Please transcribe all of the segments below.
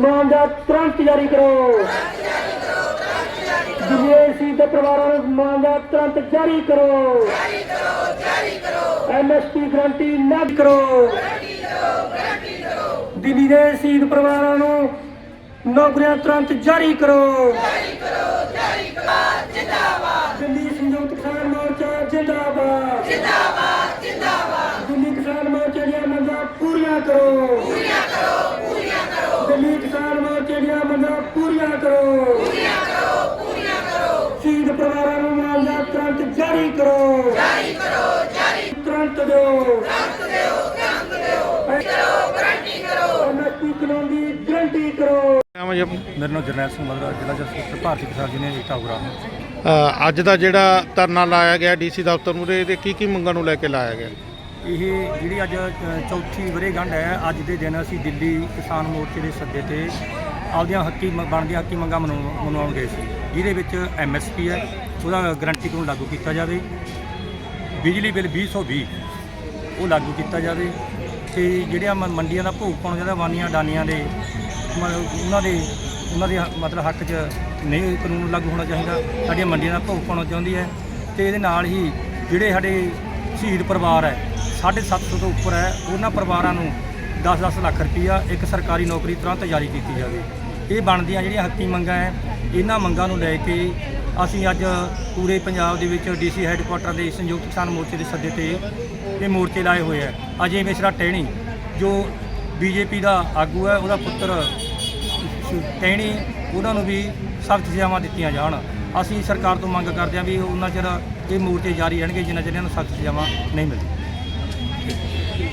ਮੁਆਵਜ਼ਾ ਤੁਰੰਤ ਜਾਰੀ ਕਰੋ। ਦਿੱਲੀ ਸੀ ਦੇ ਪਰਿਵਾਰਾਂ ਨੂੰ ਮੁਆਵਜ਼ਾ ਤੁਰੰਤ ਜਾਰੀ ਕਰੋ। ਜਾਰੀ ਕਰੋ ਜਾਰੀ ਕਰੋ ਐਮਐਸਪੀ ਗਰੰਟੀ ਨਾ ਕਰੋ। ਦਿੱਲੀ ਦੇ ਸ਼ਹੀਦ ਪਰਿਵਾਰਾਂ ਨੂੰ ਨੌਕਰੀਆਂ ਤੁਰੰਤ ਜਾਰੀ ਕਰੋ। ਜਾਰੀ ਕਰੋ ਜਾਰੀ ਕਰੋ। ਜਿੰਦਾਬਾਦ। ਤੁਰੰਤ ਦਿਓ ਐਮਐਸਪੀ ਕਾਨੂੰਨ ਦੀ ਗਰੰਟੀ ਕਰੋ ਨਾਮ ਹੈ ਜੀ ਆਪਣਾ? ਮੇਰਾ ਨਾਮ ਜਰਨੈਲ ਸਿੰਘ ਮਲਰਾ ਜ਼ਿਲ੍ਹਾ ਜਸਟਿਸ ਭਾਰਤੀ ਕਿਸਾਨ ਯੂਨੀਅਨ ਏਕਤਾ ਉਗਰਾਹਾਂ ਅੱਜ ਦਾ ਜਿਹੜਾ ਧਰਨਾ ਲਾਇਆ ਗਿਆ ਡੀਸੀ ਦਫ਼ਤਰ ਮੂਹਰੇ ਇਹਦੇ ਕੀ ਕੀ ਮੰਗਾਂ ਨੂੰ ਲੈ ਕੇ ਲਾਇਆ ਗਿਆ ਇਹ ਜਿਹੜੀ ਅੱਜ ਚੌਥੀ ਵਰੇਗੰਢ ਹੈ, ਅੱਜ ਦੇ ਦਿਨ ਅਸੀਂ ਦਿੱਲੀ ਕਿਸਾਨ ਮੋਰਚੇ ਦੇ ਸੱਦੇ ਤੇ ਆਪਦੀਆਂ ਹੱਕੀ ਬਣਦੀਆਂ ਹੱਕੀ ਮੰਗਾਂ ਮਨਾਉਣ ਮਨਾਉਣ ਗਏ ਸੀ ਜਿਹਦੇ ਵਿੱਚ ਐਮਐਸਪੀ ਹੈ, ਉਹਦਾ ਗਰੰਟੀ ਕਾਨੂੰਨ ਲਾਗੂ ਕੀਤਾ ਜਾਵੇ ਬਿਜਲੀ ਬਿੱਲ 2020 ਉਹ ਲਾਗੂ ਕੀਤਾ ਜਾਵੇ ਤੇ ਜਿਹੜੀਆਂ ਮ- ਮੰਡੀਆਂ ਦਾ ਭੋਗ ਪਾਉਣ ਜਿਹੜਾ ਵਾਨੀਆਂ, ਡਾਨੀਆਂ ਦੇ ਮ- ਉਹਨਾਂ ਦੇ ਉਹਨਾਂ ਦੇ ਹ- ਮਤਲਬ ਹੱਕ 'ਚ ਨਹੀਂ ਕਾਨੂੰਨ ਲਾਗੂ ਹੋਣਾ ਚਾਹੀਦਾ। ਸਾਡੀਆਂ ਮੰਡੀਆਂ ਦਾ ਭੋਗ ਪਾਉਣਾ ਚਾਹੁੰਦੀ ਹੈ ਤੇ ਇਹਦੇ ਨਾਲ ਹੀ ਜਿਹੜੇ ਸਾਡੇ ਸ਼ਹੀਦ ਪਰਿਵਾਰ ਹੈ 750 ਤੋਂ ਉੱਪਰ ਹੈ, ਉਹਨਾਂ ਪਰਿਵਾਰਾਂ ਨੂੰ 10-10 ਲੱਖ ਰੁਪਈਆ ਇੱਕ ਸਰਕਾਰੀ ਨੌਕਰੀ ਤੁਰੰਤ ਜਾਰੀ ਕੀਤੀ ਜਾਵੇ। ਇਹ ਬਣਦੀਆਂ ਜਿਹੜੀਆਂ ਹੱਕੀ ਮੰਗਾਂ ਹੈ, ਇਹਨਾਂ ਮੰਗਾਂ ਨੂੰ ਲੈ ਕੇ ਅਸੀਂ ਅੱਜ ਪੂਰੇ ਪੰਜਾਬ ਦੇ ਵਿੱਚ ਡੀਸੀ ਹੈੱਡਕੁਆਟਰ ਦੇ ਸੰਯੁਕਤ ਕਿਸਾਨ ਮੋਰਚੇ ਦੇ ਸੱਦੇ ਤੇ ਇਹ ਮੋਰਚੇ ਲਾਏ ਹੋਏ ਹੈ ਅਜੇ ਮਿਸ਼ਰਾ ਟਹਿਣੀ। ਜੋ ਬੀਜੇਪੀ ਦਾ ਆਗੂ ਹੈ ਉਹਦਾ ਪੁੱਤਰ ਟਹਿਣੀ ਉਹਨਾਂ ਨੂੰ ਵੀ ਸਖਤ ਸਜ਼ਾਵਾਂ ਦਿੱਤੀਆਂ ਜਾਣ। ਅਸੀਂ ਸਰਕਾਰ ਤੋਂ ਮੰਗ ਕਰਦੇ ਹਾਂ ਵੀ ਉਹਨਾਂ ਚਿਰ ਇਹ ਮੋਰਚੇ ਜਾਰੀ ਰਹਿਣਗੇ ਜਿੰਨਾ ਚਿਰ ਇਹਨਾਂ ਨੂੰ ਸਖਤ ਸਜ਼ਾਵਾਂ ਨਹੀਂ ਮਿਲਦੀਆਂ।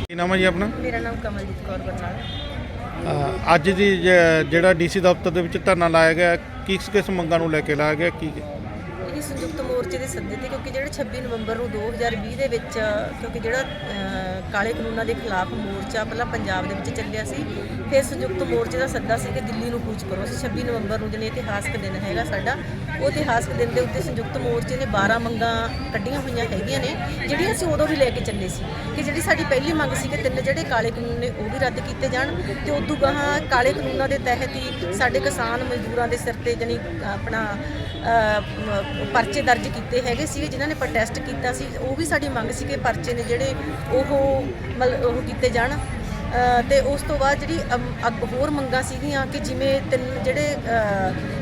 ਕੀ ਨਾਮ ਹੈ ਜੀ ਆਪਣਾ? ਮੇਰਾ ਨਾਮ ਕਮਲਜੀਤ ਕੌਰ ਬਰਨਾਲਾ ਅੱਜ ਦੀ ਜ- ਜਿਹੜਾ ਡੀਸੀ ਦਫ਼ਤਰ ਦੇ ਵਿੱਚ ਧਰਨਾ ਲਾਇਆ ਗਿਆ ਕਿਸ ਕਿਸ ਮੰਗਾਂ ਨੂੰ ਲੈ ਕੇ ਲਾਇਆ ਗਿਆ ਕੀ ਸੰਯੁਕਤ ਮੋਰਚੇ ਦੇ ਸੱਦੇ ਤੇ, ਕਿਉਂਕਿ ਜਿਹੜੇ 26 ਨਵੰਬਰ ਨੂੰ 2020 ਦੇ ਵਿੱਚ, ਕਿਉਂਕਿ ਜਿਹੜਾ ਕਾਲੇ ਕਾਨੂੰਨਾਂ ਦੇ ਖਿਲਾਫ ਮੋਰਚਾ ਪਹਿਲਾਂ ਪੰਜਾਬ ਦੇ ਵਿੱਚ ਚੱਲਿਆ ਸੀ। ਫਿਰ ਸੰਯੁਕਤ ਮੋਰਚੇ ਦਾ ਸੱਦਾ ਸੀ ਕਿ ਦਿੱਲੀ ਨੂੰ ਕੂਚ ਕਰੋ। ਅਸੀਂ 26 ਨਵੰਬਰ ਨੂੰ ਜਿਹਨੇ ਇਤਿਹਾਸਕ ਦਿਨ ਹੈਗਾ ਸਾਡਾ, ਉਹ ਇਤਿਹਾਸਕ ਦਿਨ ਦੇ ਉੱਤੇ ਸੰਯੁਕਤ ਮੋਰਚੇ ਨੇ 12 ਮੰਗਾਂ ਕੱਢੀਆਂ ਹੋਈਆਂ ਹੈਗੀਆਂ ਨੇ, ਜਿਹੜੀਆਂ ਅਸੀਂ ਉਦੋਂ ਵੀ ਲੈ ਕੇ ਚੱਲੇ ਸੀ ਕਿ ਜਿਹੜੀ ਸਾਡੀ ਪਹਿਲੀ ਮੰਗ ਸੀ ਕਿ ਤਿੰਨ ਜਿਹੜੇ ਕਾਲੇ ਕਾਨੂੰਨ ਨੇ ਉਹ ਵੀ ਰੱਦ ਕੀਤੇ ਜਾਣ ਤੇ ਉਦੋਂ ਗਾਹਾਂ ਕਾਲੇ ਕਾਨੂੰਨਾਂ ਦੇ ਤਹਿਤ ਹੀ ਸਾਡੇ ਕਿਸਾਨ ਮਜ਼ਦੂਰਾਂ ਦੇ ਸਿਰ ਤੇ ਜਾਣੀ ਆਪਣਾ ਪਰਚੇ ਦਰਜ ਕੀਤੇ ਹੈਗੇ ਸੀਗੇ, ਜਿਨ੍ਹਾਂ ਨੇ ਪ੍ਰੋਟੈਸਟ ਕੀਤਾ ਸੀ। ਉਹ ਵੀ ਸਾਡੀ ਮੰਗ ਸੀ ਕਿ ਪਰਚੇ ਨੇ ਜਿਹੜੇ, ਉਹ ਮਤਲਬ ਉਹ ਕੀਤੇ ਜਾਣ। ਅਹ, ਤੇ ਉਸ ਤੋਂ ਬਾਅਦ ਜਿਹੜੀ ਅਮ, ਅੱਗ ਹੋਰ ਮੰਗਾਂ ਸੀਗੀਆਂ ਕਿ ਜਿਵੇਂ ਤਿੰਨ ਜਿਹੜੇ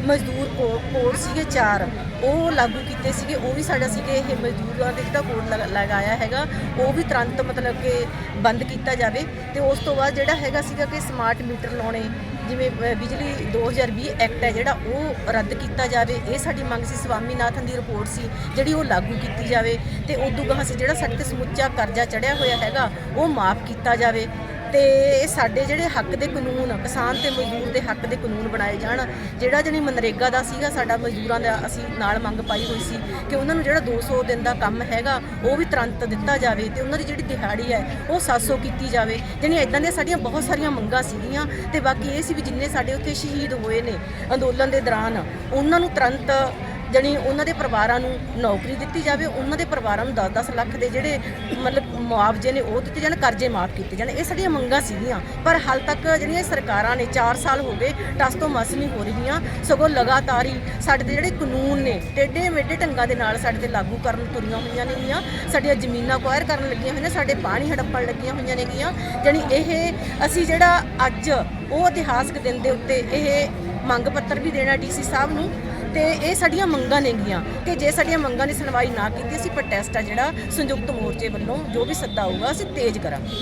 ਮਜ਼ਦੂਰ ਕੋ- ਕੋਡ ਸੀਗੇ ਚਾਰ ਉਹ ਲਾਗੂ ਕੀਤੇ ਸੀਗੇ। ਉਹ ਵੀ ਸਾਡਾ ਸੀਗੇ ਇਹ ਮਜ਼ਦੂਰਾਂ ਦੇ ਜਿਹੜਾ ਕੋਡ ਲਗ- ਲਗਾਇਆ ਹੈਗਾ ਉਹ ਵੀ ਤੁਰੰਤ ਮਤਲਬ ਕਿ ਬੰਦ ਕੀਤਾ ਜਾਵੇ। ਤੇ ਉਸ ਤੋਂ ਬਾਅਦ ਜਿਹੜਾ ਹੈਗਾ ਸੀਗਾ ਕਿ ਸਮਾਰਟ ਮੀਟਰ ਲਾਉਣੇ ਜਿਵੇਂ ਅਹ, ਬਿਜਲੀ 2020 ਐਕਟ ਹੈ ਜਿਹੜਾ ਉਹ ਰੱਦ ਕੀਤਾ ਜਾਵੇ ਇਹ ਸਾਡੀ ਮੰਗ ਸੀ ਸਵਾਮੀਨਾਥਨ ਦੀ ਰਿਪੋਰਟ ਸੀ ਜਿਹੜੀ ਉਹ ਲਾਗੂ ਕੀਤੀ ਜਾਵੇ ਤੇ ਉਦੋਂ ਗਾਹਾਂ ਜਿਹੜਾ ਸਾਡੇ ਤੇ ਸਮੁੱਚਾ ਕਰਜ਼ਾ ਚੜਿਆ ਹੋਇਆ ਹੈਗਾ ਉਹ ਮਾਫ ਕੀਤਾ ਜਾਵੇ। ਤੇ ਇਹ ਸਾਡੇ ਜਿਹੜੇ ਹੱਕ ਦੇ ਕਾਨੂੰਨ ਕਿਸਾਨ ਤੇ ਮਜ਼ਦੂਰ ਦੇ ਹੱਕ ਦੇ ਕਾਨੂੰਨ ਬਣਾਏ ਜਾਣ। ਜਿਹੜਾ ਜਣੀ ਮਨਰੇਗਾ ਦਾ ਸੀਗਾ, ਸਾਡਾ ਮਜ਼ਦੂਰਾਂ ਦਾ ਅਸੀਂ ਨਾਲ ਮੰਗ ਪਾਈ ਹੋਈ ਸੀ ਕਿ ਉਹਨਾਂ ਨੂੰ ਜਿਹੜਾ 200 ਦਿਨ ਦਾ ਕੰਮ ਹੈਗਾ, ਉਹ ਵੀ ਤੁਰੰਤ ਦਿੱਤਾ ਜਾਵੇ ਤੇ ਉਹਨਾਂ ਦੀ ਜਿਹੜੀ ਦਿਹਾੜੀ ਹੈ, ਉਹ 700 ਕੀਤੀ ਜਾਵੇ। ਜਾਣੀ ਇਦਾਂ ਦੀਆਂ ਸਾਡੀਆਂ ਬਹੁਤ ਸਾਰੀਆਂ ਮੰਗਾਂ ਸੀਗੀਆਂ ਤੇ ਬਾਕੀ ਇਹ ਸੀ ਵੀ ਜਿੰਨੇ ਸਾਡੇ ਉੱਥੇ ਸ਼ਹੀਦ ਹੋਏ ਨੇ ਅੰਦੋਲਨ ਦੇ ਦੌਰਾਨ, ਉਹਨਾਂ ਨੂੰ ਤੁਰੰਤ ਜਾਣੀ ਉਹਨਾਂ ਦੇ ਪਰਿਵਾਰਾਂ ਨੂੰ ਨੌਕਰੀ ਦਿੱਤੀ ਜਾਵੇ, ਉਹਨਾਂ ਦੇ ਪਰਿਵਾਰਾਂ ਨੂੰ 10-10 ਲੱਖ ਦੇ ਜਿਹੜੇ ਮਤਲਬ ਮੁਆਵਜ਼ੇ ਨੇ ਉਹ ਦਿੱਤੇ ਜਾਣ, ਕਰਜ਼ੇ ਮਾਫ ਕੀਤੇ ਜਾਣ। ਇਹ ਸਾਡੀਆਂ ਮੰਗਾਂ ਸੀਗੀਆਂ। ਪਰ ਹਾਲ ਤੱਕ ਜਿਹੜੀਆਂ ਸਰਕਾਰਾਂ ਨੇ 4 ਸਾਲ ਹੋ ਗਏ ਟਸ ਤੋਂ ਮਸ ਨਹੀਂ ਹੋ ਰਹੀਆਂ। ਸਗੋਂ ਲਗਾਤਾਰ ਹੀ ਸਾਡੇ ਦੇ ਜਿਹੜੇ ਕਾਨੂੰਨ ਨੇ ਟੇਢੇ ਮੇਢੇ ਢੰਗਾਂ ਦੇ ਨਾਲ ਸਾਡੇ ਤੇ ਲਾਗੂ ਕਰਨ ਤੁਰੀਆਂ ਹੋਈਆਂ ਨੇਗੀਆਂ। ਸਾਡੀਆਂ ਜ਼ਮੀਨਾਂ ਕੁਆਇਰ ਕਰਨ ਲੱਗੀਆਂ ਹੋਈਆਂ ਨੇ ਸਾਡੇ ਪਾਣੀ ਹੜੱਪਣ ਲੱਗੀਆਂ ਹੋਈਆਂ ਨੇਗੀਆਂ। ਜਾਣੀ ਇਹ ਅਸੀਂ ਜਿਹੜਾ ਅੱਜ ਉਹ ਇਤਿਹਾਸਕ ਦਿਨ ਦੇ ਉੱਤੇ ਇਹ ਮੰਗ ਪੱਤਰ ਵੀ ਦੇਣਾ ਡੀਸੀ ਸਾਹਿਬ ਨੂੰ। ਤੇ ਇਹ ਸਾਡੀਆਂ ਮੰਗਾਂ ਨੇਗੀਆਂ ਕਿ ਜੇ ਸਾਡੀਆਂ ਮੰਗਾਂ ਦੀ ਸੁਣਵਾਈ ਨਾ ਕੀਤੀ ਅਸੀਂ ਪ੍ਰੋਟੈਸਟ ਆ ਜਿਹੜਾ ਸੰਯੁਕਤ ਮੋਰਚੇ ਵੱਲੋਂ ਜੋ ਵੀ ਸੱਦਾ ਆਊਗਾ ਅਸੀਂ ਤੇਜ਼ ਕਰਾਂਗੇ।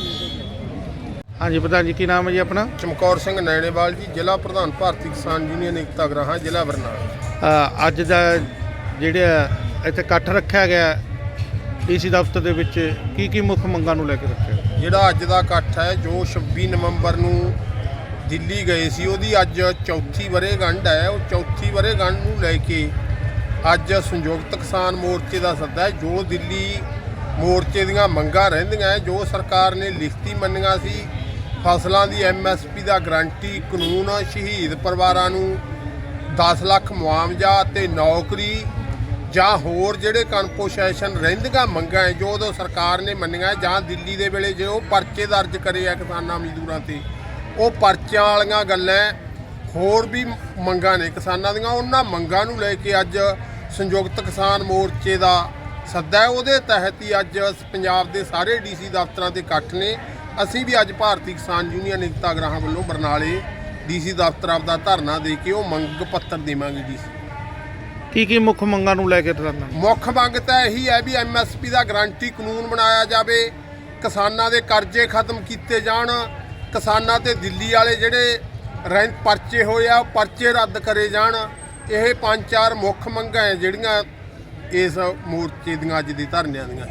ਹਾਂਜੀ ਪ੍ਰਧਾਨ ਜੀ ਕੀ ਨਾਮ ਹੈ ਜੀ ਆਪਣਾ? ਚਮਕੌਰ ਸਿੰਘ ਨੈਣੇਵਾਲ ਜੀ ਜ਼ਿਲ੍ਹਾ ਪ੍ਰਧਾਨ ਭਾਰਤੀ ਕਿਸਾਨ ਯੂਨੀਅਨ ਏਕਤਾ ਗ੍ਰਾਹਾਂ ਜ਼ਿਲ੍ਹਾ ਬਰਨਾਲਾ। ਅ, ਅੱਜ ਦਾ ਜਿਹੜਾ ਇੱਥੇ ਇਕੱਠ ਰੱਖਿਆ ਗਿਆ ਡੀਸੀ ਦਫ਼ਤਰ ਦੇ ਵਿੱਚ ਕੀ ਕੀ ਮੁੱਖ ਮੰਗਾਂ ਨੂੰ ਲੈ ਕੇ ਰੱਖਿਆ? ਜਿਹੜਾ ਅੱਜ ਦਾ ਇਕੱਠ ਹੈ ਜੋ 26 ਨਵੰਬਰ ਨੂੰ ਦਿੱਲੀ ਗਏ ਸੀ, ਉਹਦੀ ਅੱਜ ਚੌਥੀ ਵਰ੍ਹੇਗੰਢ ਹੈ, ਉਹ ਚੌਥੀ ਵਰ੍ਹੇਗੰਢ ਨੂੰ ਲੈ ਕੇ ਅੱਜ ਸੰਯੁਕਤ ਕਿਸਾਨ ਮੋਰਚੇ ਦਾ ਸੱਦਾ ਹੈ, ਜੋ ਦਿੱਲੀ ਮੋਰਚੇ ਦੀਆਂ ਮੰਗਾਂ ਰਹਿੰਦੀਆਂ ਜੋ ਸਰਕਾਰ ਨੇ ਲਿਖਤੀ ਮੰਨੀਆਂ ਸੀ, ਫਸਲਾਂ ਦੀ ਐਮਐਸਪੀ ਦਾ ਗਰੰਟੀ, ਕਾਨੂੰਨ, ਸ਼ਹੀਦ ਪਰਿਵਾਰਾਂ ਨੂੰ 10 ਲੱਖ ਮੁਆਵਜ਼ਾ ਤੇ ਨੌਕਰੀ, ਜਾਂ ਹੋਰ ਜਿਹੜੇ ਕਨਪੋਸੈਸ਼ਨ ਰਹਿੰਦੀਆਂ ਮੰਗਾਂ ਹੈ, ਜੋ ਉਦੋਂ ਸਰਕਾਰ ਨੇ ਮੰਨੀਆਂ ਜਾਂ ਦਿੱਲੀ ਦੇ ਵੇਲੇ ਜੇ ਉਹ ਪਰਚੇ ਦਰਜ ਕਰੇ ਆ ਕਿਸਾਨਾਂ ਮਜ਼ਦੂਰਾਂ ਤੇ। ਉਹ ਪਰਚਿਆਂ ਵਾਲੀਆਂ ਗੱਲਾਂ ਹੋਰ ਵੀ ਮੰਗਾਂ ਨੇ ਕਿਸਾਨਾਂ ਦੀਆਂ। ਉਹਨਾਂ ਮੰਗਾਂ ਨੂੰ ਲੈ ਕੇ ਅੱਜ ਸੰਯੁਕਤ ਕਿਸਾਨ ਮੋਰਚੇ ਦਾ ਸੱਦਾ ਉਹਦੇ ਤਹਿਤ ਹੀ ਅੱਜ ਪੰਜਾਬ ਦੇ ਸਾਰੇ ਡੀਸੀ ਦਫ਼ਤਰਾਂ ਦੇ ਇਕੱਠ ਨੇ। ਅਸੀਂ ਵੀ ਅੱਜ ਭਾਰਤੀ ਕਿਸਾਨ ਯੂਨੀਅਨ ਏਕਤਾ ਗ੍ਰਾਹਾਂ ਵੱਲੋਂ ਬਰਨਾਲੇ ਡੀਸੀ ਦਫ਼ਤਰ ਆਪਦਾ ਧਰਨਾ ਦੇ ਕੇ ਉਹ ਮੰਗ ਪੱਤਰ ਦੇਵਾਂਗੇ ਡੀਸੀ ਕੀ ਕੀ ਮੁੱਖ ਮੰਗਾਂ ਨੂੰ ਲੈ ਕੇ ਧਰਨਾ? ਮੁੱਖ ਮੰਗ ਤਾਂ ਇਹੀ ਹੈ ਵੀ ਐਮਐਸਪੀ ਦਾ ਗਾਰੰਟੀ ਕਾਨੂੰਨ ਬਣਾਇਆ ਜਾਵੇ। ਕਿਸਾਨਾਂ ਦੇ ਕਰਜ਼ੇ ਖਤਮ ਕੀਤੇ ਜਾਣ। ਕਿਸਾਨਾਂ ਤੇ ਦਿੱਲੀ ਵਾਲੇ ਜਿਹੜੇ ਰੈਂਕ ਪਰਚੇ ਹੋਏ ਆ, ਉਹ ਪਰਚੇ ਰੱਦ ਕਰੇ ਜਾਣ। ਇਹ ਪੰਜ ਚਾਰ ਮੁੱਖ ਮੰਗਾਂ ਹੈ ਜਿਹੜੀਆਂ ਇਸ ਮੋਰਚੇ ਦੀਆਂ, ਅੱਜ ਦੀ ਧਰਨਿਆਂ ਦੀਆਂ।